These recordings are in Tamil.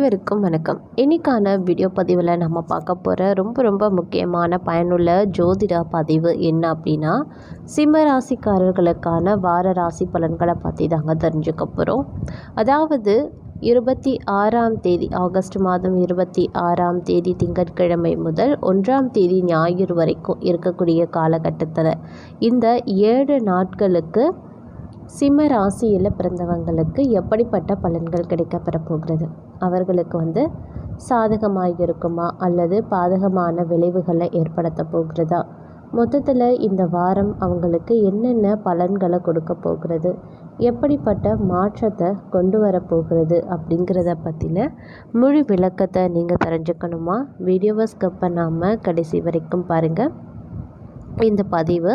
அனைவருக்கும் வணக்கம். இன்றைக்கான வீடியோ பதிவில் நம்ம பார்க்க போகிற ரொம்ப ரொம்ப முக்கியமான பயனுள்ள ஜோதிட பதிவு என்ன அப்படின்னா சிம்ம ராசிக்காரர்களுக்கான வார ராசி பலன்களை பற்றி தாங்க தெரிஞ்சுக்க போகிறோம் அதாவது இருபத்தி ஆறாம் தேதி ஆகஸ்ட் மாதம் இருபத்தி ஆறாம் தேதி திங்கட்கிழமை முதல் ஒன்றாம் தேதி ஞாயிறு வரைக்கும் இருக்கக்கூடிய காலகட்டத்தில் இந்த ஏழு நாட்களுக்கு சிம்ம ராசியில் பிறந்தவங்களுக்கு எப்படிப்பட்ட பலன்கள் கிடைக்கப்பெற போகிறது? அவர்களுக்கு வந்து சாதகமாக இருக்குமா அல்லது பாதகமான விளைவுகளை ஏற்படுத்த போகிறதா? மொத்தத்தில் இந்த வாரம் அவங்களுக்கு என்னென்ன பலன்களை கொடுக்க போகிறது? எப்படிப்பட்ட மாற்றத்தை கொண்டு வரப்போகிறது அப்படிங்கிறத பற்றின முழு விளக்கத்தை நீங்கள் தெரிஞ்சுக்கணுமா? வீடியோவை ஸ்கப் பண்ணாமல் கடைசி வரைக்கும் பாருங்கள் இந்த பதிவு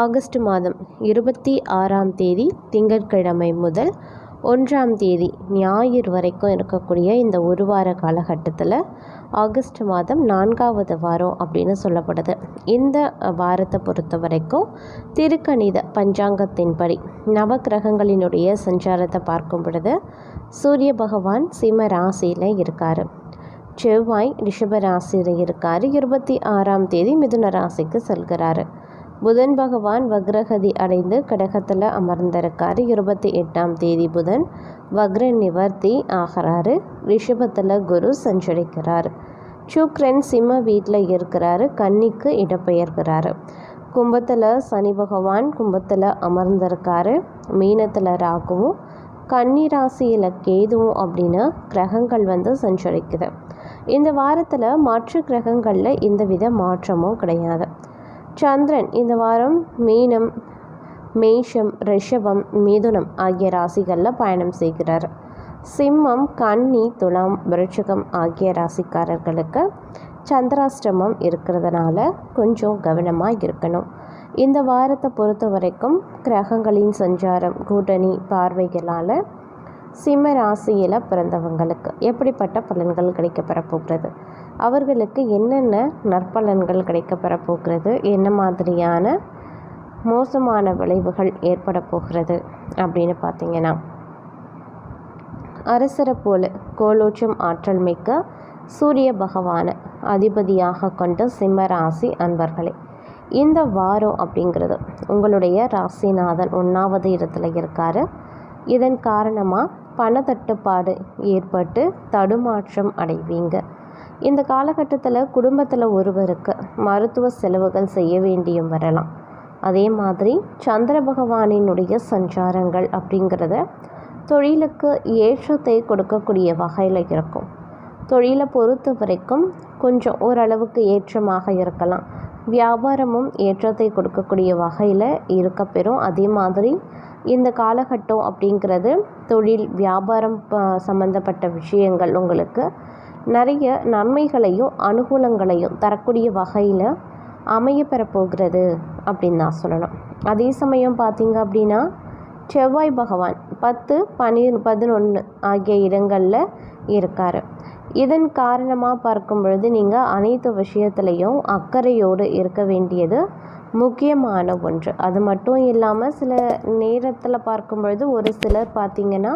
ஆகஸ்ட் மாதம் இருபத்தி ஆறாம் தேதி திங்கட்கிழமை முதல் ஒன்றாம் தேதி ஞாயிறு வரைக்கும் இருக்கக்கூடிய இந்த ஒரு வார காலகட்டத்தில் ஆகஸ்ட் மாதம் நான்காவது வாரம் அப்படின்னு சொல்லப்படுது. இந்த வாரத்தை பொறுத்த வரைக்கும் திருக்கணித பஞ்சாங்கத்தின்படி நவக்கிரகங்களினுடைய சஞ்சாரத்தை பார்க்கும் பொழுது சூரிய பகவான் சிம்ம ராசியில் இருக்கார். செவ்வாய் ரிஷப ராசியில் இருக்கார். இருபத்தி ஆறாம் தேதி மிதுன ராசிக்கு செல்கிறாரு. புதன் பகவான் வக்ரகதி அடைந்து கடகத்தில் அமர்ந்திருக்காரு. இருபத்தி எட்டாம் தேதி புதன் வக்ர நிவர்த்தி ஆகிறாரு. ரிஷபத்தில் குரு சஞ்சரிக்கிறார். சுக்ரன் சிம்ம வீட்டில் இருக்கிறாரு. கன்னிக்கு இடப்பெயர்கிறாரு கும்பத்தில் சனி பகவான் கும்பத்தில் அமர்ந்திருக்காரு. மீனத்தில் ராகுவும் கன்னி ராசியில் கேதுவும் அப்படின்னு கிரகங்கள் வந்து சஞ்சரிக்குது. இந்த வாரத்தில் மற்ற கிரகங்களில் எந்தவித மாற்றமும் கிடையாது. சந்திரன் இந்த வாரம் மீனம் மேஷம் ரிஷபம் மிதுனம் ஆகிய ராசிகளில் பயணம் செய்கிறார். சிம்மம் கன்னி துலாம் விருட்சகம் ஆகிய ராசிக்காரர்களுக்கு சந்திராஷ்டமம் இருக்கிறதுனால கொஞ்சம் கவனமாக இருக்கணும். இந்த வாரத்தை பொறுத்த வரைக்கும் கிரகங்களின் சஞ்சாரம் கூட்டணி பார்வைகளால் சிம்ம ராசியில் பிறந்தவங்களுக்கு எப்படிப்பட்ட பலன்கள் கிடைக்கப்பெற போகிறது? அவர்களுக்கு என்னென்ன நற்பலன்கள் கிடைக்கப்பெற போகிறது? என்ன மாதிரியான மோசமான விளைவுகள் ஏற்பட போகிறது? அப்படின்னு பார்த்தீங்கன்னா அரசரை போல கோலோச்சம் ஆற்றல் மிக்க சூரிய பகவானை அதிபதியாக கொண்ட சிம்ம ராசி அன்பர்களே இந்த வாரம் அப்படிங்கிறது உங்களுடைய ராசிநாதன் ஒன்றாவது இடத்துல இருக்கார். இதன் காரணமாக பணத்தட்டுப்பாடு ஏற்பட்டு தடுமாற்றம் அடைவீங்க. இந்த காலகட்டத்தில் குடும்பத்தில் ஒருவருக்கு மருத்துவ செலவுகள் செய்ய வேண்டியும் வரலாம். அதே மாதிரி சந்திர பகவானினுடைய சஞ்சாரங்கள் அப்படிங்கிறத தொழிலுக்கு ஏற்றத்தை கொடுக்கக்கூடிய வகையில் இருக்கும். தொழிலை பொறுத்த வரைக்கும் கொஞ்சம் ஓரளவுக்கு ஏற்றமாக இருக்கலாம். வியாபாரமும் ஏற்றத்தை கொடுக்கக்கூடிய வகையில் இருக்கப்பெறும். அதே மாதிரி இந்த காலகட்டம் அப்படிங்கிறது தொழில் வியாபாரம் சம்மந்தப்பட்ட விஷயங்கள் உங்களுக்கு நிறைய நன்மைகளையும் அனுகூலங்களையும் தரக்கூடிய வகையில் அமைய பெறப்போகிறது அப்படின்னு நான் சொல்லணும். அதே சமயம் பார்த்திங்க அப்படின்னா செவ்வாய் பகவான் பத்து பனி பதினொன்று ஆகிய இடங்களில் இருக்கார். இதன் காரணமாக பார்க்கும் பொழுது நீங்கள் அனைத்து விஷயத்துலையும் அக்கறையோடு இருக்க வேண்டியது முக்கியமான ஒன்று. அது மட்டும் இல்லாமல் சில நேரத்தில் பார்க்கும் பொழுது ஒரு சிலர் பார்த்திங்கன்னா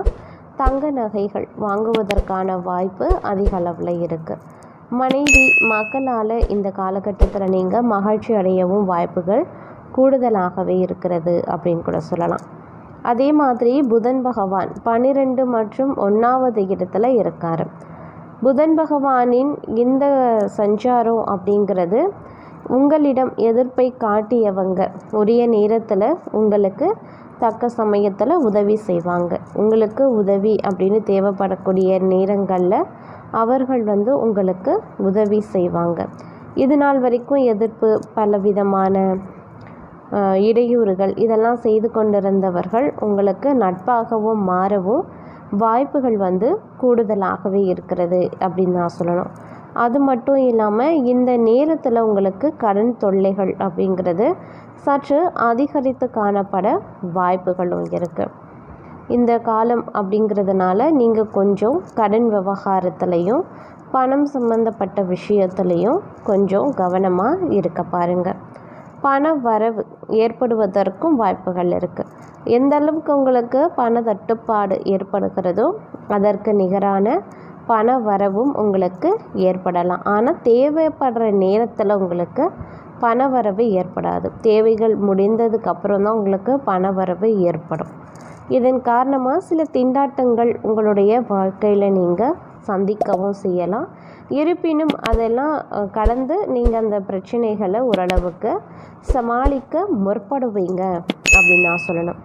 தங்க நகைகள் வாங்குவதற்கான வாய்ப்பு அதிக அளவில் இருக்குது மனைவி மக்களால் இந்த காலகட்டத்தில் நீங்கள் மகிழ்ச்சி அடையவும் வாய்ப்புகள் கூடுதலாகவே இருக்கிறது அப்படின்னு கூட சொல்லலாம். அதே மாதிரி புதன் பகவான் பன்னிரெண்டு மற்றும் ஒன்றாவது இடத்துல இருக்கார். புதன் பகவானின் இந்த சஞ்சாரம் அப்படிங்கிறது உங்களிடம் எதிர்ப்பை காட்டியவங்க. உரிய நேரத்தில் உங்களுக்கு தக்க சமயத்தில் உதவி செய்வாங்க. உங்களுக்கு உதவி அப்படின்னு தேவைப்படக்கூடிய நேரங்களில் அவர்கள் வந்து உங்களுக்கு உதவி செய்வாங்க. இது நாள் வரைக்கும் எதிர்ப்பு பலவிதமான இடையூறுகள் இதெல்லாம் செய்து கொண்டிருந்தவர்கள் உங்களுக்கு நட்பாகவும் மாறவும் வாய்ப்புகள் வந்து கூடுதலாகவே இருக்கிறது அப்படின்னு நான் சொல்லணும். அது மட்டும் இல்லாமல் இந்த நேரத்தில் உங்களுக்கு கடன் தொல்லைகள் அப்படிங்கிறது சற்று அதிகரித்து காணப்பட வாய்ப்புகளும் இருக்குது இந்த காலம் அப்படிங்கிறதுனால நீங்கள் கொஞ்சம் கடன் விவகாரத்துலேயும் பணம் சம்மந்தப்பட்ட விஷயத்துலேயும் கொஞ்சம் கவனமாக இருக்க பாருங்கள் பண வரவு ஏற்படுவதற்கும் வாய்ப்புகள் இருக்குது எந்த அளவுக்கு உங்களுக்கு பண தட்டுப்பாடு ஏற்படுகிறதோ அதற்கு நிகரான பண வரவும் உங்களுக்கு ஏற்படலாம். ஆனால் தேவைப்படுற நேரத்தில் உங்களுக்கு பண வரவு ஏற்படாது. தேவைகள் முடிந்ததுக்கப்புறம் தான் உங்களுக்கு பண வரவு ஏற்படும். இதன் காரணமாக சில திண்டாட்டங்கள் உங்களுடைய வாழ்க்கையில் நீங்கள் சந்திக்கவும் செய்யலாம். இருப்பினும் அதெல்லாம் கலந்து நீங்கள் அந்த பிரச்சனைகளை ஓரளவுக்கு சமாளிக்க முற்படுவீங்க அப்படின்னு நான் சொல்லணும்.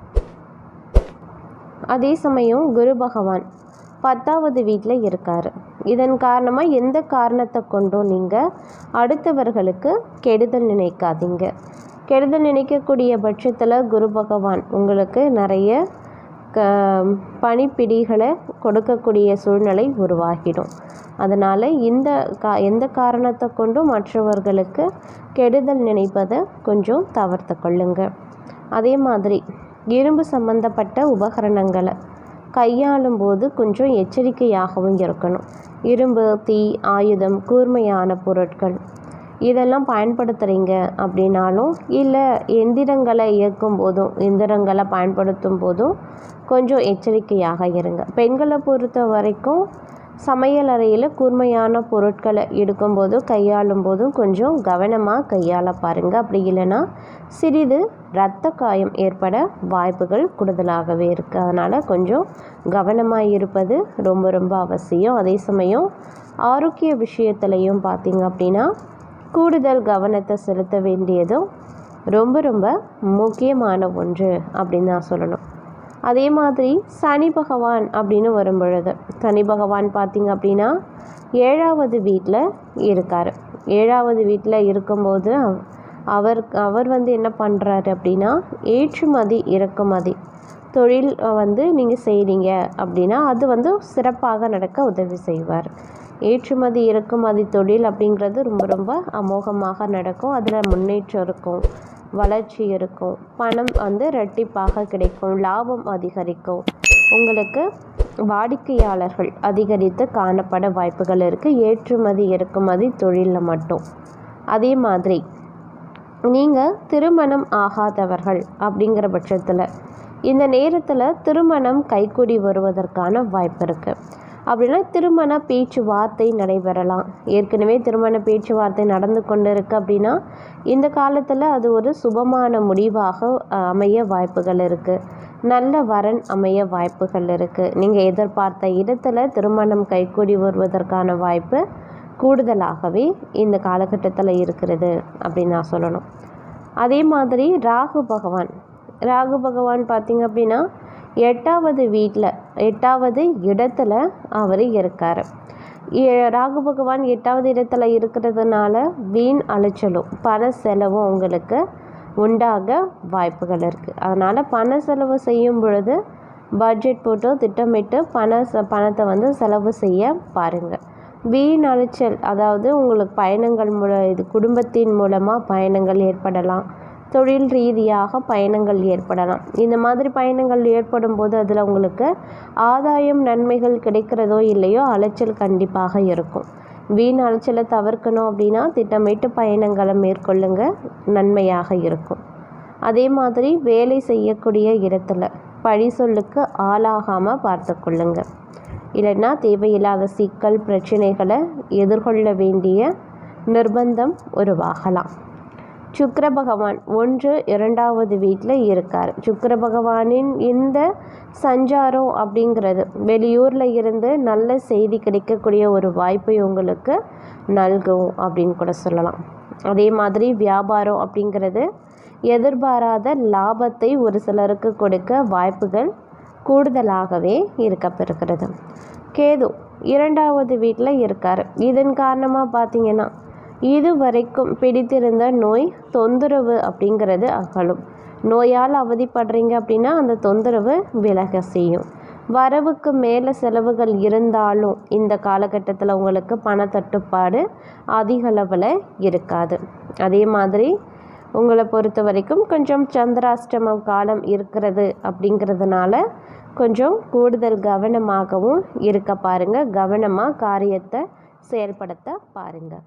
அதே சமயம் குரு பகவான் பத்தாவது வீட்டில் இருக்கார். இதன் காரணமாக எந்த காரணத்தை கொண்டும் நீங்கள் அடுத்தவர்களுக்கு கெடுதல் நினைக்காதீங்க. கெடுதல் நினைக்கக்கூடிய பட்சத்தில் குரு பகவான் உங்களுக்கு நிறைய க பணிப்பிடிகளை கொடுக்கக்கூடிய சூழ்நிலை உருவாகிடும். அதனால் இந்த கா எந்த காரணத்தை கொண்டும் மற்றவர்களுக்கு கெடுதல் நினைப்பதை கொஞ்சம் தவிர்த்து கொள்ளுங்கள் அதே மாதிரி இரும்பு சம்பந்தப்பட்ட உபகரணங்களை கையாளும் போது கொஞ்சம் எச்சரிக்கையாகவும் இருக்கணும். இரும்பு தீ ஆயுதம் கூர்மையான பொருட்கள். இதெல்லாம் பயன்படுத்துகிறீங்க அப்படின்னாலும் இல்லை எந்திரங்களை இயக்கும் போதும் எந்திரங்களை பயன்படுத்தும் போதும் கொஞ்சம் எச்சரிக்கையாக இருங்க. பெண்களை பொறுத்த வரைக்கும் சமையல் அறையில் கூர்மையான பொருட்களை எடுக்கும்போது கையாளும் போதும் கொஞ்சம் கவனமாக கையாள பாருங்கள் அப்படி இல்லைன்னா சிறிது இரத்த காயம் ஏற்பட வாய்ப்புகள் கூடுதலாகவே இருக்குது அதனால் கொஞ்சம் கவனமாக இருப்பது ரொம்ப ரொம்ப அவசியம். அதே சமயம் ஆரோக்கிய விஷயத்துலையும் பார்த்தீங்க அப்படின்னா கூடுதல் கவனத்தை செலுத்த வேண்டியதும் ரொம்ப ரொம்ப முக்கியமான ஒன்று அப்படின்னு நான் சொல்லணும். அதே மாதிரி சனி பகவான் அப்படின்னு வரும் பொழுது சனி பகவான் பார்த்தீங்க அப்படின்னா ஏழாவது வீட்டில் இருக்கார். ஏழாவது வீட்டில் இருக்கும்போது அவர் அவர் வந்து என்ன பண்ணுறாரு அப்படின்னா ஏற்றுமதி இறக்குமதி தொழில் வந்து நீங்கள் செய்கிறீங்க அப்படின்னா அது வந்து சிறப்பாக நடக்க உதவி செய்வார். ஏற்றுமதி இறக்குமதி தொழில் அப்படிங்கிறது ரொம்ப ரொம்ப அமோகமாக நடக்கும். அதில் முன்னேற்றம் இருக்கும். வளர்ச்சி இருக்கும். பணம் வந்து ரெட்டிப்பாக கிடைக்கும். லாபம் அதிகரிக்கும். உங்களுக்கு வாடிக்கையாளர்கள் அதிகரித்து காணப்பட வாய்ப்புகள் இருக்குது ஏற்றுமதி இறக்குமதி தொழிலில் மட்டும். அதே மாதிரி நீங்கள் திருமணம் ஆகாதவர்கள் அப்படிங்கிற பட்சத்தில் இந்த நேரத்தில் திருமணம் கைக்கூடி வருவதற்கான வாய்ப்பு இருக்குது அப்படின்னா திருமண பேச்சுவார்த்தை நடைபெறலாம். ஏற்கனவே திருமண பேச்சுவார்த்தை நடந்து கொண்டு இருக்குது அப்படின்னா இந்த காலத்தில் அது ஒரு சுபமான முடிவாக அமைய வாய்ப்புகள் இருக்குது நல்ல வரன் அமைய வாய்ப்புகள் இருக்குது நீங்கள் எதிர்பார்த்த இடத்துல திருமணம் கைக்கூடி வருவதற்கான வாய்ப்பு கூடுதலாகவே இந்த காலகட்டத்தில் இருக்கிறது அப்படின்னு நான் சொல்லணும். அதே மாதிரி ராகு பகவான். ராகு பகவான் பார்த்திங்க அப்படின்னா எட்டாவது வீட்டில் எட்டாவது இடத்துல அவர் இருக்கார். ஏ- ராகு பகவான் எட்டாவது இடத்துல இருக்கிறதுனால வீண் அலைச்சலும் பண செலவும் உங்களுக்கு உண்டாக வாய்ப்புகள் இருக்குது அதனால் பண செலவு செய்யும் பொழுது பட்ஜெட் போட்டு திட்டமிட்டு பண ச பணத்தை வந்து செலவு செய்ய பாருங்கள் வீண் அலைச்சல் அதாவது உங்களுக்கு பயணங்கள் மூல இது குடும்பத்தின் மூலமாக பயணங்கள் ஏற்படலாம். தொழில் ரீதியாக பயணங்கள் ஏற்படலாம். இந்த மாதிரி பயணங்கள் ஏற்படும் போது அதில் உங்களுக்கு ஆதாயம் நன்மைகள் கிடைக்கிறதோ இல்லையோ அலைச்சல் கண்டிப்பாக இருக்கும். வீண் அலைச்சலை தவிர்க்கணும் அப்படின்னா திட்டமிட்டு பயணங்களை மேற்கொள்ளுங்க. நன்மையாக இருக்கும். அதே மாதிரி வேலை செய்யக்கூடிய இடத்துல பழி சொல்லுக்கு ஆளாகாமல் பார்த்து கொள்ளுங்க இல்லைன்னா தேவையில்லாத சிக்கல் பிரச்சனைகளை எதிர்கொள்ள வேண்டிய நிர்பந்தம் உருவாகலாம். சுக்கர பகவான் ஒன்று இரண்டாவது வீட்டில் இருக்கார். சுக்கர பகவானின் இந்த சஞ்சாரம் அப்படிங்கிறது வெளியூரில் இருந்து நல்ல செய்தி கிடைக்கக்கூடிய ஒரு வாய்ப்பை உங்களுக்கு நல்கும் அப்படின்னு கூட சொல்லலாம். அதே மாதிரி வியாபாரம் அப்படிங்கிறது எதிர்பாராத லாபத்தை ஒரு சிலருக்கு கொடுக்க வாய்ப்புகள் கூடுதலாகவே இருக்கப்பெறுகிறது. கேது இரண்டாவது வீட்டில் இருக்கார். இதன் காரணமாக பார்த்தீங்கன்னா இதுவரைக்கும் பிடித்திருந்த நோய் தொந்தரவு அப்படிங்கிறது அகலும். நோயால் அவதிப்படுறீங்க அப்படின்னா அந்த தொந்தரவு விலக செய்யும். வரவுக்கு மேலே செலவுகள் இருந்தாலும் இந்த காலகட்டத்தில் உங்களுக்கு பணத்தட்டுப்பாடு அதிகளவில் இருக்காது. அதே மாதிரி உங்களை பொறுத்த வரைக்கும் கொஞ்சம் சந்திராஷ்டமம் காலம் இருக்கிறது அப்படிங்கிறதுனால கொஞ்சம் கூடுதல் கவனமாகவும் இருக்க பாருங்கள் கவனமாக காரியத்தை செயல்படுத்த பாருங்கள்